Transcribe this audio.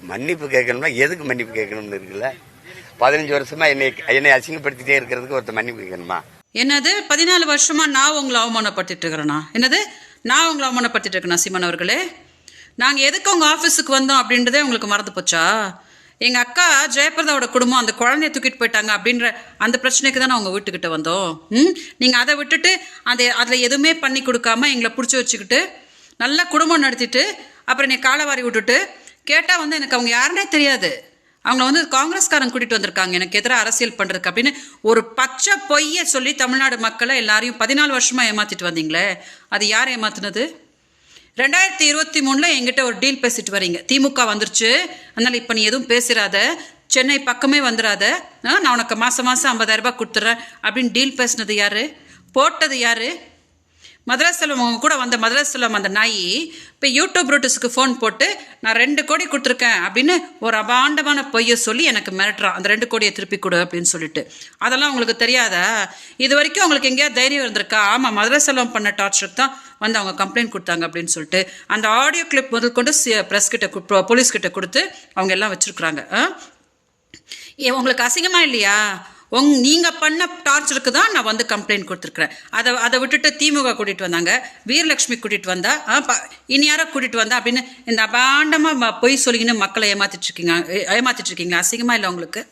மன்னிப்பு கேட்கணும்னா எதுக்கு மன்னிப்பு கேட்கணும்னு இருக்குல்ல? பதினஞ்சு வருஷமா என்னை என்னை அசிங்கப்படுத்திட்டே இருக்கிறதுக்கு ஒருத்தர் மன்னிப்பு கேட்கணுமா? என்னது? பதினாலு வருஷமா நான் உங்களை அவமானப்படுத்திட்டு இருக்கிறேண்ணா என்னது? நான் உங்களை அவமானப்படுத்திட்டு இருக்கேன் சீமன் அவர்களே? நாங்கள் எதுக்கு உங்கள் ஆஃபீஸுக்கு வந்தோம் அப்படின்றதே உங்களுக்கு மறந்து போச்சா? எங்கள் அக்கா ஜெயபிரதாவோட குடும்பம் அந்த குழந்தைய தூக்கிட்டு போயிட்டாங்க அப்படின்ற அந்த பிரச்சனைக்கு தான் உங்கள் வீட்டுக்கிட்ட வந்தோம். ம்? நீங்கள் அதை விட்டுட்டு அதை அதில் எதுவுமே பண்ணி கொடுக்காம எங்களை பிடிச்சி வச்சுக்கிட்டு நல்லா குடும்பம் நடத்திட்டு அப்புறம் நீ காலவாரி விட்டுட்டு கேட்டால் வந்து எனக்கு அவங்க யாருன்னே தெரியாது. அவங்கள வந்து காங்கிரஸ்காரங்க கூட்டிட்டு வந்திருக்காங்க. எனக்கு எதிராக அரசியல் பண்ணுறதுக்கு அப்படின்னு ஒரு பச்சை பொய்யை சொல்லி தமிழ்நாடு மக்களை எல்லாரையும் பதினாலு வருஷமாக ஏமாற்றிட்டு வந்தீங்களே அது யார் ஏமாத்துனது? ரெண்டாயிரத்தி இருபத்தி மூணில் எங்கிட்ட ஒரு டீல் பேசிட்டு வரீங்க. திமுக வந்துருச்சு. அதனால் இப்போ நீ எதுவும் பேசிடாத சென்னை பக்கமே வந்துடாத ஆ, நான் உனக்கு மாதம் மாதம் ஐம்பதாயிரரூபா கொடுத்துட்றேன் அப்படின்னு டீல் பேசினது யார்? போட்டது யார்? மதராசலம் அவங்க கூட வந்த மதராசலம் அந்த நாய் இப்போ யூடியூப் ரூட்டஸுக்கு ஃபோன் போட்டு நான் ரெண்டு கோடி கொடுத்துருக்கேன் அப்படின்னு ஒரு அபாண்டமான பொய்யை சொல்லி எனக்கு மிரட்டுறான் அந்த ரெண்டு கோடியை திருப்பி கொடு அப்படின்னு சொல்லிட்டு. அதெல்லாம் உங்களுக்கு தெரியாதா? இது வரைக்கும் உங்களுக்கு எங்கேயாவது தைரியம் இருந்திருக்கா? ஆமாம் மதராசலம் பண்ண டார்ச்சருக்கு தான் வந்து அவங்க கம்ப்ளைண்ட் கொடுத்தாங்க அப்படின்னு சொல்லிட்டு. அந்த ஆடியோ கிளிப் முதல் கொண்டு ப்ரெஸ் கிட்ட கு- போலீஸ் கிட்ட கொடுத்து அவங்க எல்லாம் வச்சுருக்குறாங்க. ஆ? ஏ, உங்களுக்கு அசிங்கமாக இல்லையா? உங் நீங்கள் பண்ண டார்ச்சருக்கு தான் நான் வந்து கம்ப்ளைண்ட் கொடுத்துருக்குறேன். அதை அதை விட்டுட்டு திமுக கூட்டிகிட்டு வந்தாங்க. வீரலட்சுமி கூட்டிகிட்டு வந்தா ஆ, ப- இனி யாரோ கூட்டிகிட்டு வந்தா அப்படின்னு இந்த அபாண்டமாக பொய் சொல்லிக்கின்னு மக்களை ஏமாத்திட்டு இருக்கீங்க ஏமாத்திட்டு இருக்கீங்க அசிங்கமாக இல்லை உங்களுக்கு?